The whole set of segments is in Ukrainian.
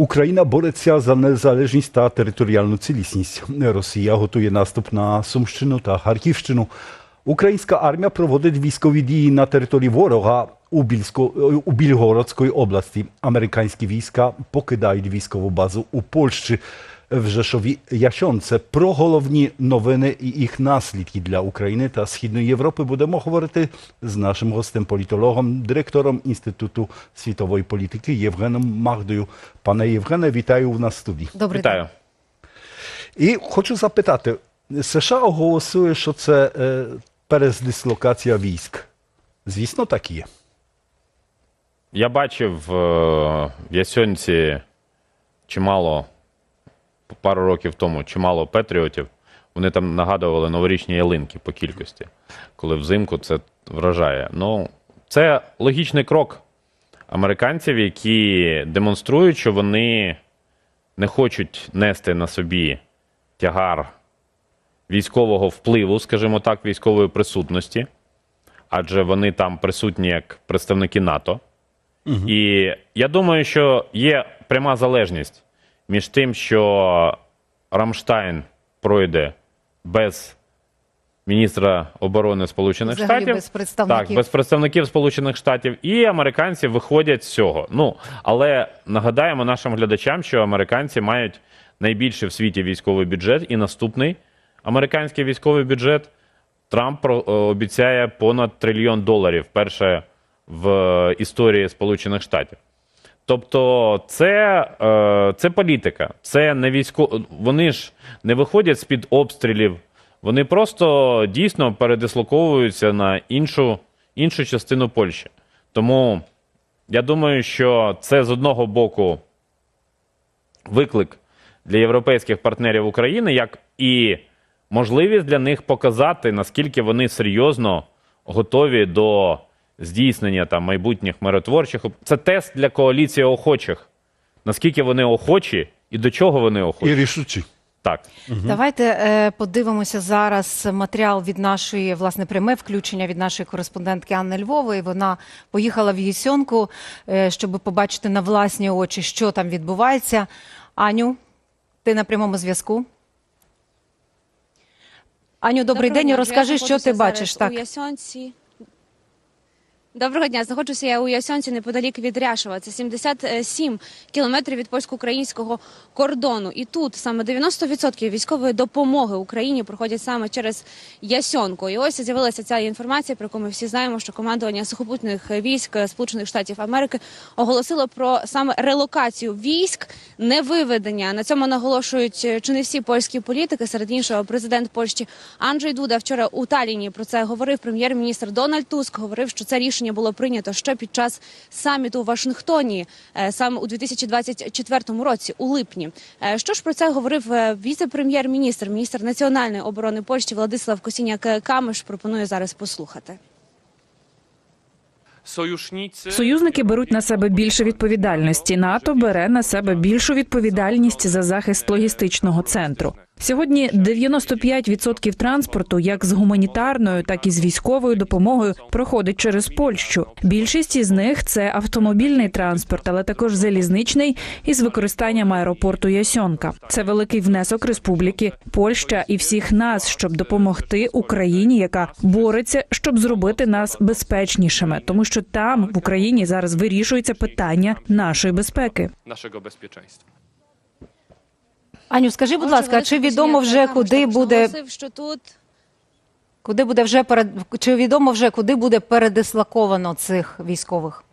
Україна бореться за незалежність та територіальну цілісність. Росія готує наступ на Сумщину та Харківщину. Українська армія проводить військові дії на території ворога у, Більсько, у Більгородської області. Американські війська покидають військову базу у Польщі в Жешові Ящонце. Про головні новини і їх наслідки для України та Східної Європи будемо говорити з нашим гостем, політологом, директором Інституту світової політики Євгеном Магдою. Пане Євгене, вітаю в нас в студії. Добрий Вітаю. І хочу запитати: США оголосує, що це е, передислокація військ. Звісно, так і є. Я бачив е, в Ясьонці чимало пару років тому чимало патріотів. Вони там нагадували новорічні ялинки по кількості, коли взимку це вражає. Ну, це логічний крок американців, які демонструють, що вони не хочуть нести на собі тягар військового впливу, скажімо так, військової присутності, адже вони там присутні як представники НАТО. І я думаю, що є пряма залежність між тим, що Рамштайн пройде без міністра оборони Сполучених Взагалі Штатів, без представників. так, без представників Сполучених Штатів, і американці виходять з цього. Ну але нагадаємо нашим глядачам, що американці мають найбільший в світі військовий бюджет, і наступний американський військовий бюджет Трамп е, обіцяє понад трильйон доларів. Перше в історії Сполучених Штатів. Тобто, це, е, це політика, це не військо. Вони ж не виходять з під обстрілів, вони просто дійсно передислоковуються на іншу, іншу частину Польщі. Тому я думаю, що це з одного боку виклик для європейських партнерів України, як і можливість для них показати, наскільки вони серйозно готові до здійснення там майбутніх миротворчих. Це тест для коаліції охочих. Наскільки вони охочі і до чого вони І охочі. рішучі. Так. Давайте е, подивимося зараз матеріал від нашої власне пряме включення від нашої кореспондентки Анни Львової. Вона поїхала в Єсьонку, е, щоб побачити на власні очі, що там відбувається. Аню, ти на прямому зв'язку. Аню, добрий Доброго день. Розкажи, що ти бачиш. Так. У Ясьонці. Доброго дня. Знаходжуся я у Ясьонці неподалік від Ряшова. Це 77 кілометрів від польсько-українського кордону. І тут саме 90% військової допомоги Україні проходять саме через Ясьонку. І ось з'явилася ця інформація, про яку ми всі знаємо, що командування сухопутних військ Сполучених Штатів Америки оголосило про саме релокацію військ, не виведення. На цьому наголошують е, чи не всі польські політики. Серед іншого, президент Польщі Анджей Дуда вчора у Таліні про це говорив. Прем'єр-міністр Дональд Туск говорив, що це рішення було прийнято ще під час саміту у Вашингтоні, е, саме у 2024 році, у липні. Е, Що ж про це говорив е, віце-прем'єр-міністр, міністр національної оборони Польщі Владислав Косіняк Камиш. Пропоную зараз послухати. Союзники беруть на себе більше відповідальності. НАТО бере на себе більшу відповідальність за захист логістичного центру. Сьогодні 95% транспорту, як з гуманітарною, так і з військовою допомогою, проходить через Польщу. Більшість із них це автомобільний транспорт, але також залізничний із використанням аеропорту Ясьонка. Це великий внесок Республіки Польща і всіх нас, щоб допомогти Україні, яка бореться, щоб зробити нас безпечнішими, тому що там в Україні зараз вирішується питання нашої безпеки. naszego bezpieczeństwa. Аню, скажи, будь ласка, чи відомо вже куди буде що тут куди буде вже перед чи відомо вже куди буде передислоковано цих військових?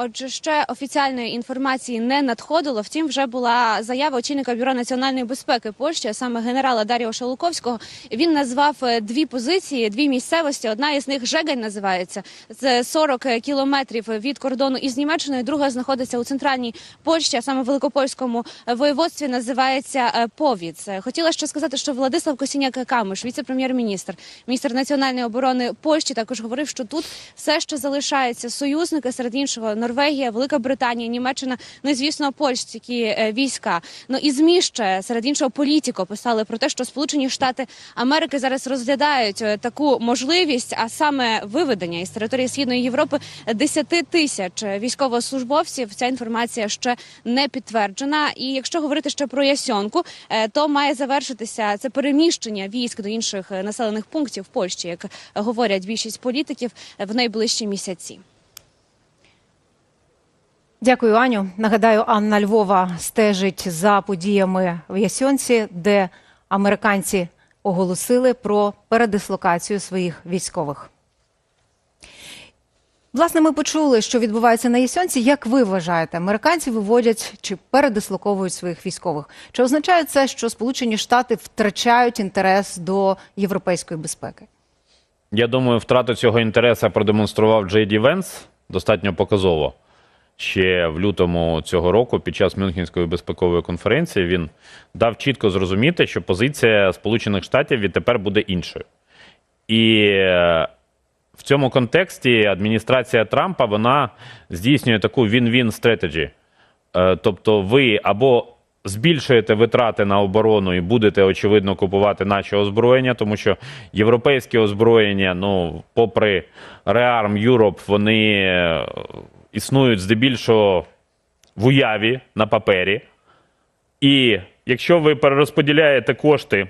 Отже, ще офіціальної інформації не надходило. Втім, вже була заява очільника бюро національної безпеки Польщі, саме генерала Даріо Шалуковського. Він назвав е, дві позиції, дві місцевості. Одна із них Жегень називається. Це 40 кілометрів від кордону із Німеччиною. Друга знаходиться у центральній Польщі, а саме в Великопольському воєводстві. Називається е, Повіц. Е, Хотіла ще сказати, що Владислав Косіняк Камиш, віце-прем'єр-міністр, міністр національної оборони Польщі, також говорив, що тут все ще залишаються союзники серед іншого Норвегія, Велика Британія, Німеччина, ну і звісно, польські е, війська. Ну і ЗМІ ще серед іншого політико писали про те, що Сполучені Штати Америки зараз розглядають е, таку можливість, а саме виведення із території східної Європи 10 тисяч військовослужбовців. Ця інформація ще не підтверджена. І якщо говорити ще про Ясьонку, е, то має завершитися це переміщення військ до інших населених пунктів Польщі, як говорять більшість політиків, в найближчі місяці. Дякую, Аню. Нагадаю, Анна Львова стежить за подіями в Ясьонці, де американці оголосили про передислокацію своїх військових. Власне, ми почули, що відбувається на Ясьонці. Як ви вважаєте, американці виводять чи передислоковують своїх військових? Чи означає це, що Сполучені Штати втрачають інтерес до європейської безпеки? Я думаю, втрату цього інтересу продемонстрував Джей Ді Венс достатньо показово. Ще в лютому цього року, під час Мюнхенської безпекової конференції, він дав чітко зрозуміти, що позиція Сполучених Штатів відтепер буде іншою. І е, в цьому контексті адміністрація Трампа вона здійснює таку він-він стратегі. Тобто, ви або збільшуєте витрати на оборону і будете очевидно купувати наші озброєння, тому що європейське озброєння, ну, попри Rearm Europe, вони е, існують здебільшого в уяві на папері. І якщо ви перерозподіляєте кошти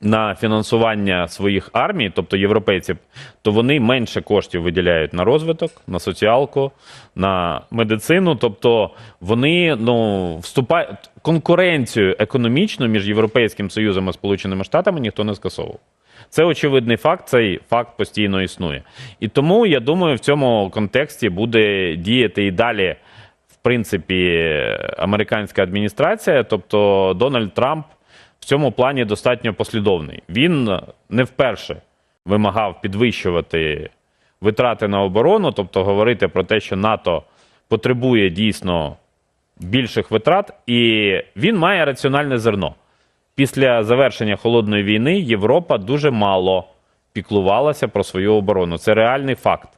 на фінансування своїх армій, тобто європейців, то вони менше коштів виділяють на розвиток, на соціалку, на медицину. Тобто вони ну, вступають конкуренцію економічну між Європейським Союзом і Сполученими Штатами ніхто не скасовував. Це очевидний факт, цей факт постійно існує. І тому я думаю, в цьому контексті буде діяти і далі, в принципі, американська адміністрація, тобто Дональд Трамп в цьому плані достатньо послідовний. Він не вперше вимагав підвищувати витрати на оборону, тобто говорити про те, що НАТО потребує дійсно більших витрат, і він має раціональне зерно. Після завершення холодної війни Європа дуже мало піклувалася про свою оборону. Це реальний факт.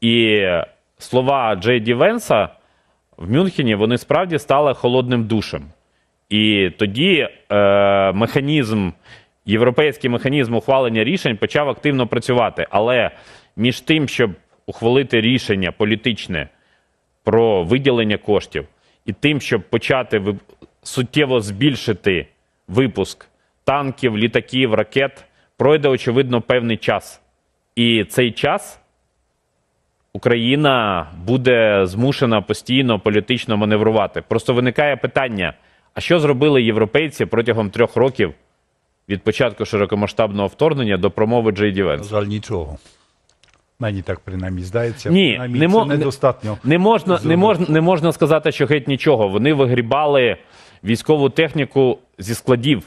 І слова Джей Ді Венса в Мюнхені вони справді стали холодним душем. І тоді е, механізм, європейський механізм ухвалення рішень почав активно працювати. Але між тим, щоб ухвалити рішення політичне про виділення коштів, і тим, щоб почати суттєво збільшити випуск танків, літаків, ракет, пройде, очевидно, певний час. І цей час Україна буде змушена постійно політично маневрувати. Просто виникає питання: а що зробили європейці протягом трьох років від початку широкомасштабного вторгнення до промови Джей Ді На жаль, нічого. Мені так принаймні здається. Ні, принаймні, не це недостатньо. Не можна, не, можна, не можна сказати, що геть нічого. Вони вигрібали військову техніку зі складів,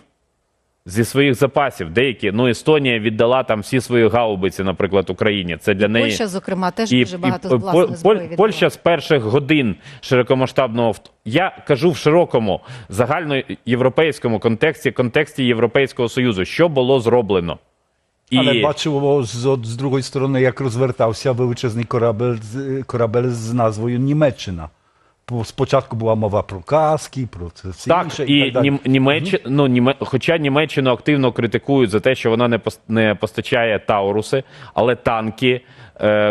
зі своїх запасів. Деякі, ну, Естонія віддала там всі свої гаубиці, наприклад, Україні. Це для неї. Польща, зокрема, теж І, дуже багато і, власної Пол- зброї віддала. Польща з перших годин широкомасштабного вт- я кажу в широкому загальноєвропейському контексті, контексті Європейського Союзу, що було зроблено. І Але бачимо з, от, з другої сторони, як розвертався величезний корабель, з- корабель з назвою Німеччина. Бо спочатку була мова про каски, про це все Так, інше. і так далі. Нім, Німеччина, ну, Німе, хоча Німеччину активно критикують за те, що вона не, не постачає Тауруси, але танки,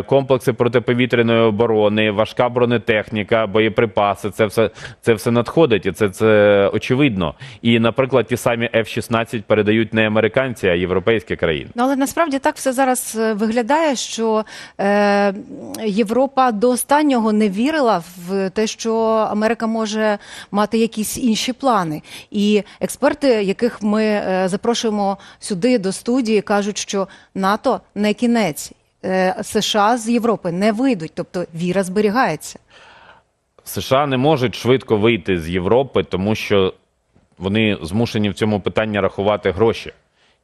комплекси протиповітряної оборони, важка бронетехніка, боєприпаси, це все, це все надходить, і це, це очевидно. І, наприклад, ті самі F-16 передають не американці, а європейські країни. Ну, але насправді так все зараз е, виглядає, що е, Європа до останнього не вірила в те, що Америка може мати якісь інші плани. І експерти, яких ми е, запрошуємо сюди до студії, кажуть, що НАТО не кінець. Е, США з Європи не вийдуть, тобто віра зберігається. США не можуть швидко вийти з Європи, тому що вони змушені в цьому питанні рахувати гроші.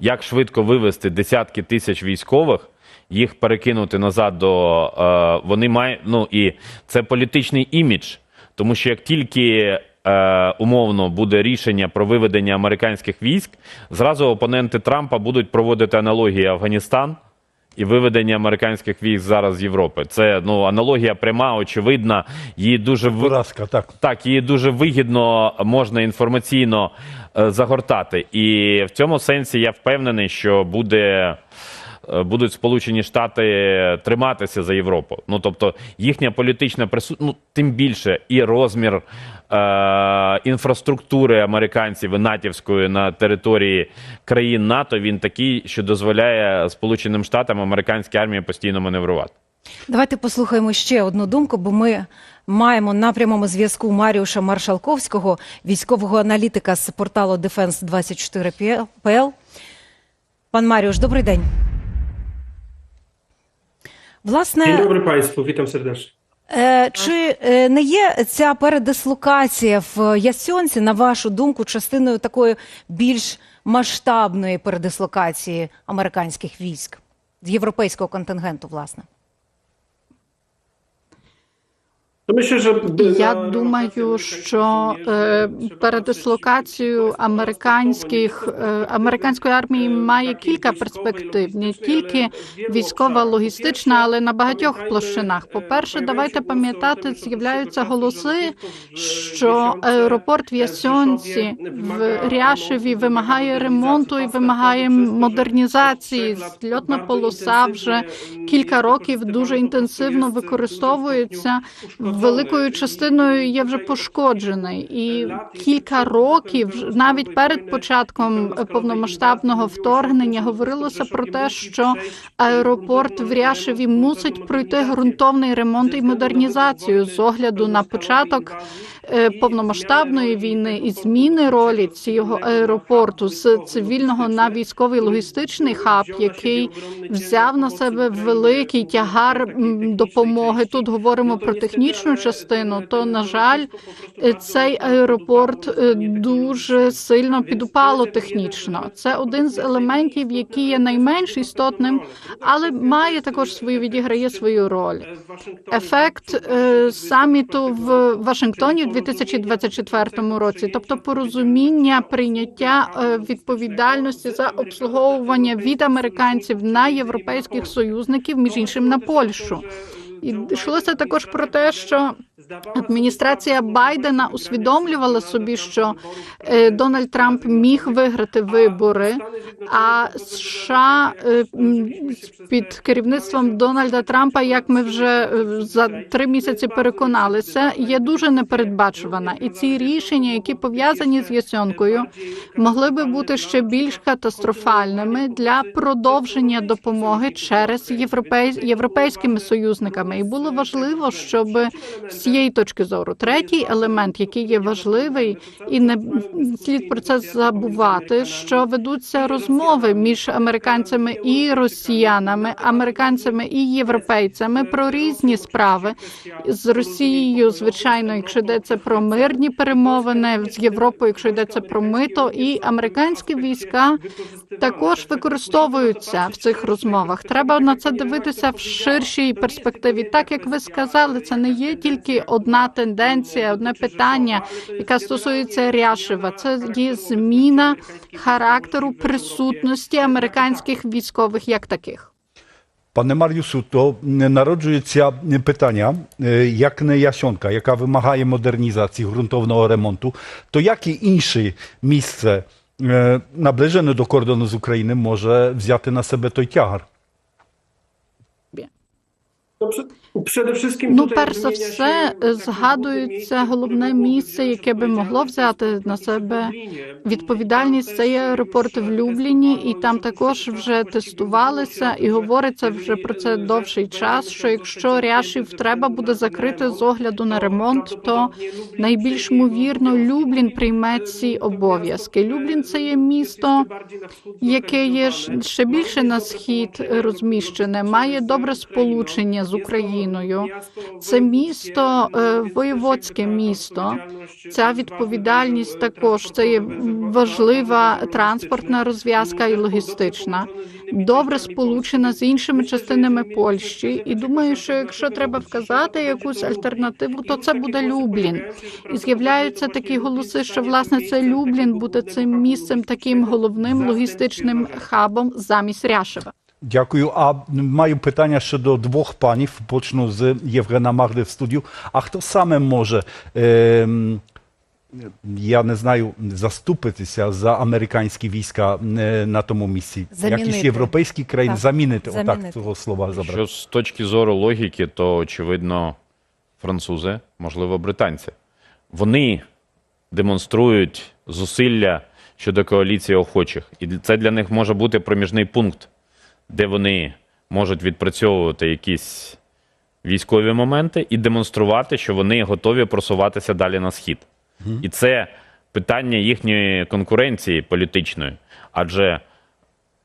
Як швидко вивести десятки тисяч військових, їх перекинути назад до е, вони мають. Ну і це політичний імідж, тому що як тільки е, умовно буде рішення про виведення американських військ, зразу опоненти Трампа будуть проводити аналогії Афганістан. І виведення американських військ зараз з Європи. Це ну аналогія пряма, очевидна. Її дуже Поразка, так. так, її дуже вигідно можна інформаційно е, загортати. І в цьому сенсі я впевнений, що буде. е, Будуть Сполучені Штати триматися за Європу. Ну тобто їхня політична присутність, ну тим більше і розмір інфраструктури американців і натівської на території країн НАТО він такий, що дозволяє Сполученим Штатам американській армії постійно маневрувати. Давайте послухаємо ще одну думку, бо ми маємо на прямому зв'язку Маріуша Маршалковського, військового аналітика з порталу Defense 24 PL. Пан Маріуш, добрий день. Власне, Dzień dobry Państwu, witam serdecznie. Е, Чи е, не є ця передислокація в Ясьонці, на вашу думку, частиною такої більш масштабної передислокації американських військ з європейського контингенту, власне? No myślę, że Я думаю, що е, передислокацію американських е, американської армії має кілька перспектив, не тільки військова, логістична, але на багатьох площинах. По перше, давайте пам'ятати, з'являються голоси, що аеропорт в Ясьонці в Ряшеві вимагає ремонту і вимагає модернізації. Зльотна полоса вже кілька років дуже інтенсивно використовується. Великою частиною є вже пошкоджений, і кілька років, навіть перед початком повномасштабного вторгнення, говорилося про те, що аеропорт в Ряшеві мусить пройти ґрунтовний ремонт і модернізацію з огляду на початок е, повномасштабної війни і зміни ролі цього аеропорту з цивільного на військовий логістичний хаб, який взяв на себе великий тягар допомоги. Тут говоримо про технічну частину. То на жаль, цей аеропорт е, дуже сильно підупало технічно. Це один з елементів, який є найменш істотним, але має також свою відіграє свою роль. Ефект е, саміту в Вашингтоні в 2024 році, тобто порозуміння прийняття е, відповідальності за обслуговування від американців на європейських союзників, між іншим на Польщу. І йшлося також про те, що адміністрація Байдена усвідомлювала собі, що е, Дональд Трамп міг виграти вибори, а США е, під керівництвом Дональда Трампа, як ми вже е, за три місяці переконалися, є дуже непередбачувана. І ці рішення, які пов'язані з Ясьонкою, могли би бути ще більш катастрофальними для продовження допомоги через європей... європейськими союзниками. І було важливо, щоб з цієї точки зору третій елемент, який є важливий, і не слід про це забувати, що ведуться розмови між американцями і росіянами, американцями і європейцями про різні справи з Росією, звичайно, якщо йдеться про мирні перемовини з Європою, якщо йдеться про мито, і американські війська також використовуються в цих розмовах. Треба на це дивитися в ширшій перспективі. Так як ви сказали, це не є тільки одна тенденція, одне питання, яка стосується Ряшева. Це є зміна характеру присутності американських військових як таких. Пане Мар'юсу, то народжується питання, е, як не Ясьонка, яка вимагає модернізації, ґрунтовного ремонту, то яке інше місце е, наближене до кордону з України може взяти на себе той тягар? Przede wszystkim Ну, перш за все, e, згадується головне місце, яке би могло взяти на себе відповідальність. Це є аеропорт в Любліні, і там також вже тестувалися і говориться вже про це довший час. Що якщо ряшів треба буде закрити з огляду на ремонт, то найбільш ймовірно Люблін прийме ці обов'язки. Люблін це є місто, яке є ще більше на схід розміщене, має добре сполучення з Україною. Це місто е, воєводське місто. Ця відповідальність також це є важлива транспортна розв'язка і логістична, добре сполучена з іншими частинами Польщі. І думаю, що якщо треба вказати якусь альтернативу, то це буде Люблін. І з'являються такі голоси, що власне це Люблін буде цим місцем, таким головним логістичним хабом замість Ряшева. Дякую. А маю питання щодо двох панів. Почну з Євгена Магди в студію. А хто саме може, ем, я не знаю, заступитися за американські війська е, на тому місці? Замінити. Якісь європейські країни? Так, Замінити. Отак цього слова забрати. Що з точки зору логіки, то очевидно французи, можливо, британці. Вони демонструють зусилля щодо коаліції охочих. І це для них може бути проміжний пункт, де вони можуть відпрацьовувати якісь військові моменти і демонструвати, що вони готові просуватися далі на схід. І це питання їхньої конкуренції політичної. Адже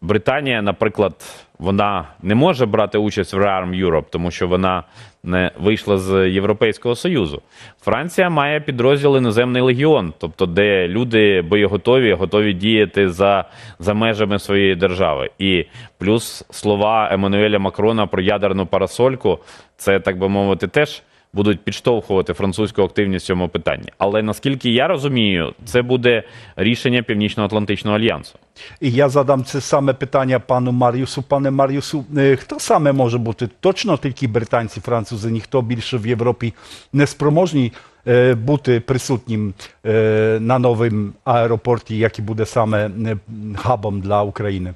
Британія, наприклад, вона не може брати участь в Rearm Europe, тому що вона не вийшла з Європейського Союзу. Франція має підрозділ іноземний легіон, тобто де люди боєготові, готові діяти за, за межами своєї держави. І плюс слова Еммануеля Макрона про ядерну парасольку, це так би мовити, теж будуть підштовхувати французьку активність в цьому питанні. Але наскільки я розумію, це буде рішення Північно-Атлантичного альянсу. І я задам це саме питання пану Маріусу. Пане Маріусу, е, хто саме може бути? Точно тільки британці, французи, ніхто більше в Європі не спроможні е, бути присутнім е, на новому аеропорті, який буде саме е, хабом dla України.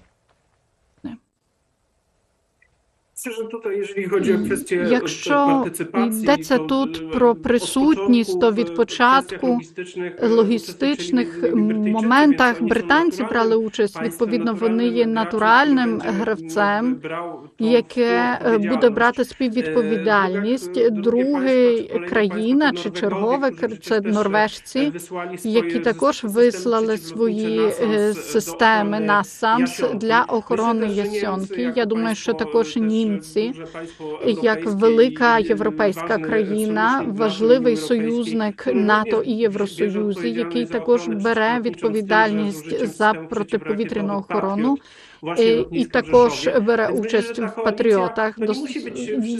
Якщо парticipації, йдеться тут е, про присутність, то від початку логістичних, е, моментах британці брали участь. Відповідно, вони є натуральним гравцем, яке е, буде брати співвідповідальність. Е, Другий країна чи чергове це норвежці, які також вислали свої е, системи НАСАМС для охорони Ясьонки. Я думаю, що також німці, як велика європейська країна, важливий союзник НАТО і Євросоюзу, який також бере відповідальність за протиповітряну охорону. Е, І також бере участь в патріотах.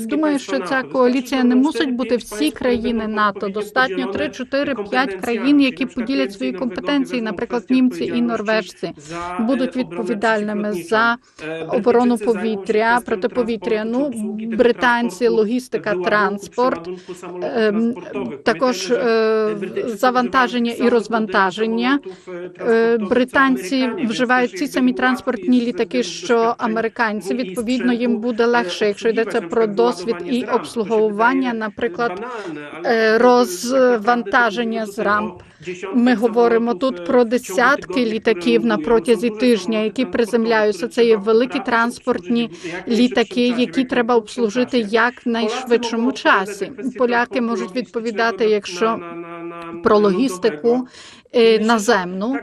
Думаю, що ця коаліція не мусить бути всі країни НАТО. Достатньо 3, 4, 5 країн, які поділять свої компетенції, наприклад, німці і норвежці, будуть відповідальними за оборону повітря, протиповітряну, британці, логістика, транспорт, ем, також е, завантаження і розвантаження. Е, Британці вживають ці самі транспортні літаки, що американці. Відповідно, їм буде легше, якщо йдеться про досвід і обслуговування, наприклад, е, розвантаження з рамп. Ми говоримо тут про десятки літаків на протязі тижня, які приземляються. Це є великі транспортні літаки, які треба обслужити як в найшвидшому часі. Поляки можуть відповідати, якщо про логістику наземну.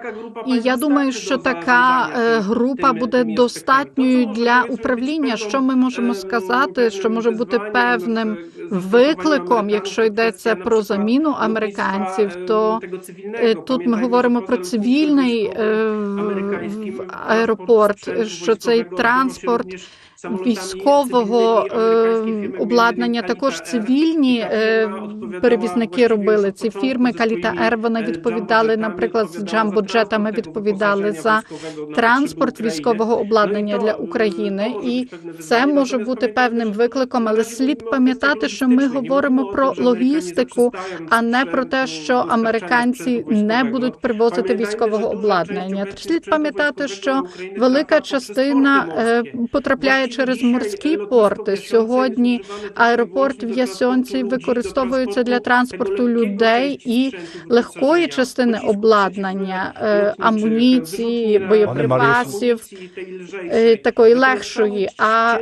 І я думаю, що така е, група буде достатньою для управління. Що ми можемо сказати, що може бути певним викликом, якщо йдеться про заміну американців, то е, тут ми говоримо про цивільний е, аеропорт, що цей транспорт військового е, обладнання також цивільні е, перевізники робили. Ці фірми. Каліта Ер вони відповідали, наприклад, з джамбоджетами відповідали за транспорт військового обладнання для України, і це може бути певним викликом, але слід пам'ятати, що ми говоримо про логістику, а не про те, що американці не будуть привозити військового обладнання. Слід пам'ятати, що велика частина е, потрапляє через морські порти. Сьогодні аеропорт в Ясьонці використовується для транспорту людей і легкої частини обладнання, е, амуніції, боєприпасів. е, Такої легшої, а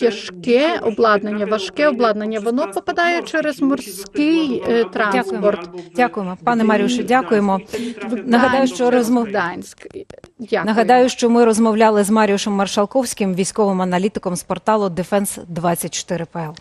тяжке обладнання, важке обладнання, воно попадає через морський е, транспорт. Дякуємо, пане Маріуше. Дякуємо. Нагадаю, що розмов. Дякую. Нагадаю, що ми розмовляли з Маріушем Маршалковським, військовим аналітиком з порталу Defense 24 pl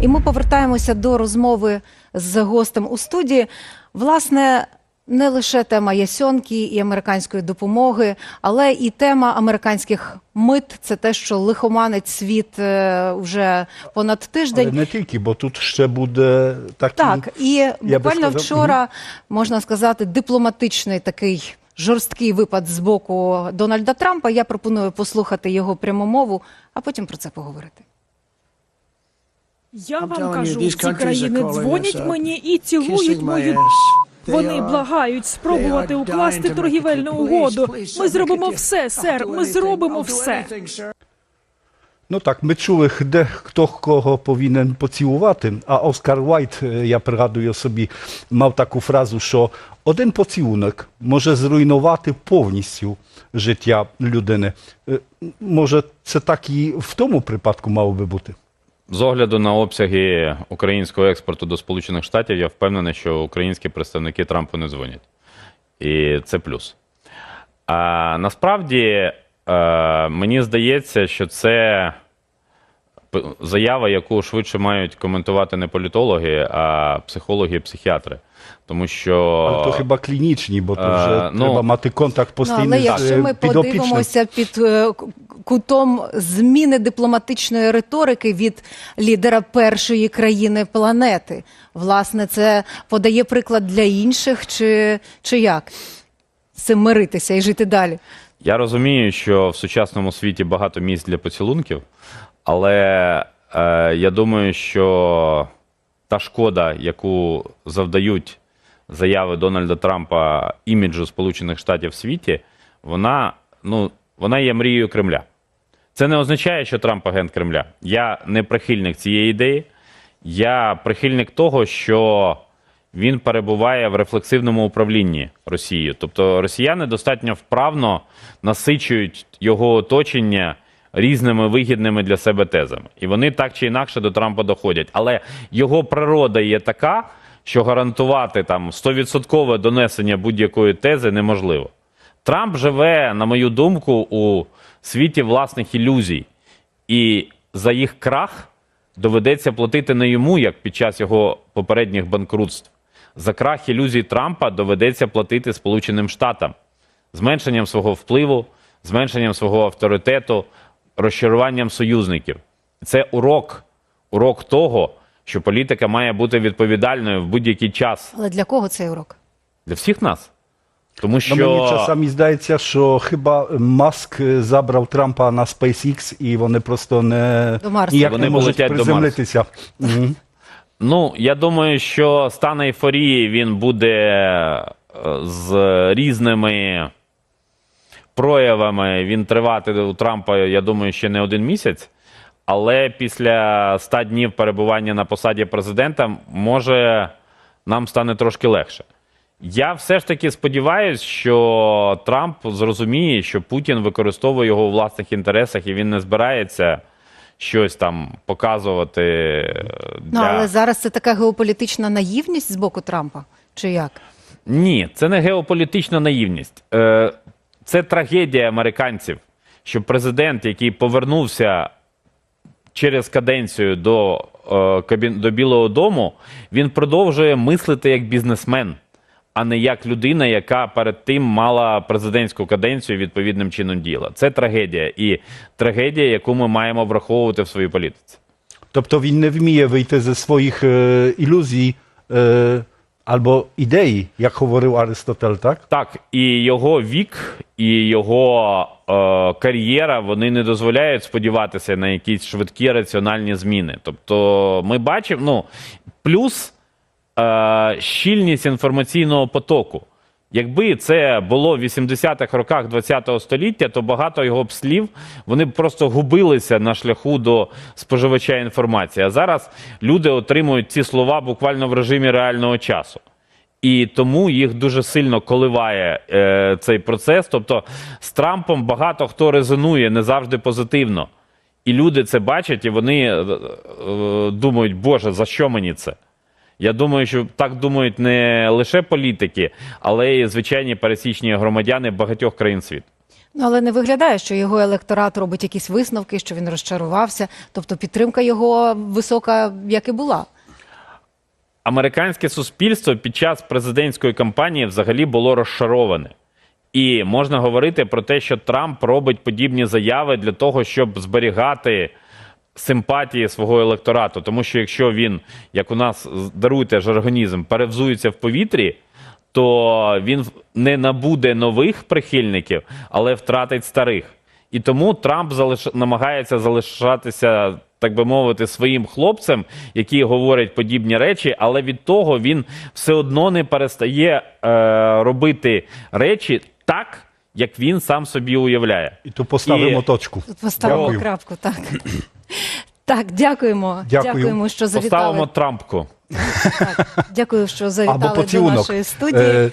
І ми повертаємося до розмови з гостем у студії. Власне, не лише тема ясьонки і американської допомоги, але і тема американських мит. Це те, що лихоманить світ е, вже понад тиждень. Але не тільки, бо тут ще буде такий... Так, і буквально сказав, вчора можна сказати дипломатичний такий жорсткий випад з боку Дональда Трампа. Я пропоную послухати його пряму мову, а потім про це поговорити. Я вам кажу, ці країни дзвонять мені і цілують мою. Вони благають спробувати укласти торгівельну угоду. Ми зробимо все, сер. Ми зробимо все. Ну так, ми чули, де хто кого повинен поцілувати. А Оскар Уайт, е, я пригадую собі, мав таку фразу, що один поцілунок може зруйнувати повністю життя людини. Е, Може, це так і в тому припадку мало би бути? З огляду на обсяги українського експорту до Сполучених Штатів, я впевнений, що українські представники Трампу не дзвонять. І це плюс. А насправді е, мені здається, що це заява, яку швидше мають коментувати не політологи, а психологи і психіатри. Тому що Але то хіба клінічні, бо то Е, вже ну, треба мати контакт Ну, постійний але якщо е, ми подивимося під е, кутом зміни дипломатичної риторики від лідера першої країни планети, власне, це подає приклад для інших, чи, чи як? З цим миритися і жити далі. Я розумію, що в сучасному світі багато місць для поцілунків, але е, я думаю, що та шкода, яку завдають заяви Дональда Трампа іміджу Сполучених Штатів в світі, вона, ну, вона є мрією Кремля. Це не означає, що Трамп агент Кремля. Я не прихильник цієї ідеї. Я прихильник того, що він перебуває в рефлексивному управлінні Росією. Тобто росіяни достатньо вправно насичують його оточення різними вигідними для себе тезами. І вони так чи інакше до Трампа доходять. Але його природа є така, що гарантувати там 100% донесення будь-якої тези неможливо. Трамп живе, на мою думку, у світі власних ілюзій. І за їх крах доведеться платити не йому, як під час його попередніх банкрутств. За крах ілюзій Трампа доведеться платити Сполученим Штатам зменшенням свого впливу, зменшенням свого авторитету, розчаруванням союзників. Це урок, урок того, що політика має бути відповідальною в будь-який час Але для кого цей урок? для всіх нас. Тому що Ну, мені часами здається, що хіба Маск забрав Трампа на SpaceX і вони просто не До Марсу. ніяк Вони не можуть до Марсу. приземлитися. Мгм. Ну, я думаю, що стан ейфорії він буде е, з різними проявами. Він тривати у Трампа, я думаю, ще не один місяць. Але після 100 днів перебування на посаді президента може нам стане трошки легше. Я все ж таки сподіваюся, що Трамп зрозуміє, що Путін використовує його у власних інтересах і він не збирається щось там показувати. е, Для... Ну, але зараз це така геополітична наївність з боку Трампа, чи як? Ні, це не геополітична наївність. Е, Це трагедія американців, що президент, який повернувся через каденцію до, е, до Білого Дому, він продовжує мислити як бізнесмен, а не як людина, яка перед тим мала президентську каденцію відповідним чином діла. Це трагедія. І трагедія, яку ми маємо враховувати в своїй політиці. Тобто він не вміє вийти зі своїх е, ілюзій е, або ідеї, як говорив Аристотель, так? Так, і його вік, і його е, кар'єра вони не дозволяють сподіватися на якісь швидкі раціональні зміни. Тобто, ми бачимо, ну, плюс е, щільність інформаційного потоку. Якби це було в 80-х роках ХХ століття, то багато його б слів вони б просто губилися на шляху до споживача інформації. А зараз люди отримують ці слова буквально в режимі реального часу. І тому їх дуже сильно коливає е, цей процес. Тобто з Трампом багато хто резонує не завжди позитивно. І люди це бачать, і вони е, е, думають, Боже, за що мені це? Я думаю, що так думають не лише політики, але й звичайні пересічні громадяни багатьох країн світу. Ну, але не виглядає, що його електорат робить якісь висновки, що він розчарувався. Тобто підтримка його висока, як і була. американське суспільство під час президентської кампанії взагалі було розшароване. І можна говорити про те, що Трамп робить подібні заяви для того, щоб зберігати симпатії свого електорату. Тому що якщо він, як у нас даруйте жаргонізм, перевзується в повітрі, то він не набуде нових прихильників, але втратить старих. І тому Трамп залиш... намагається залишатися, так би мовити, своїм хлопцем, які говорять подібні речі, але від того він все одно не перестає е, робити речі так, як він сам собі уявляє. І то поставимо І- точку. Тут поставимо крапку. Так. Так, дякуємо. Дякую. Дякуємо, що завітали. Поставимо Трампку. Так, дякую, що завітали до поцілунок. нашої студії. Е,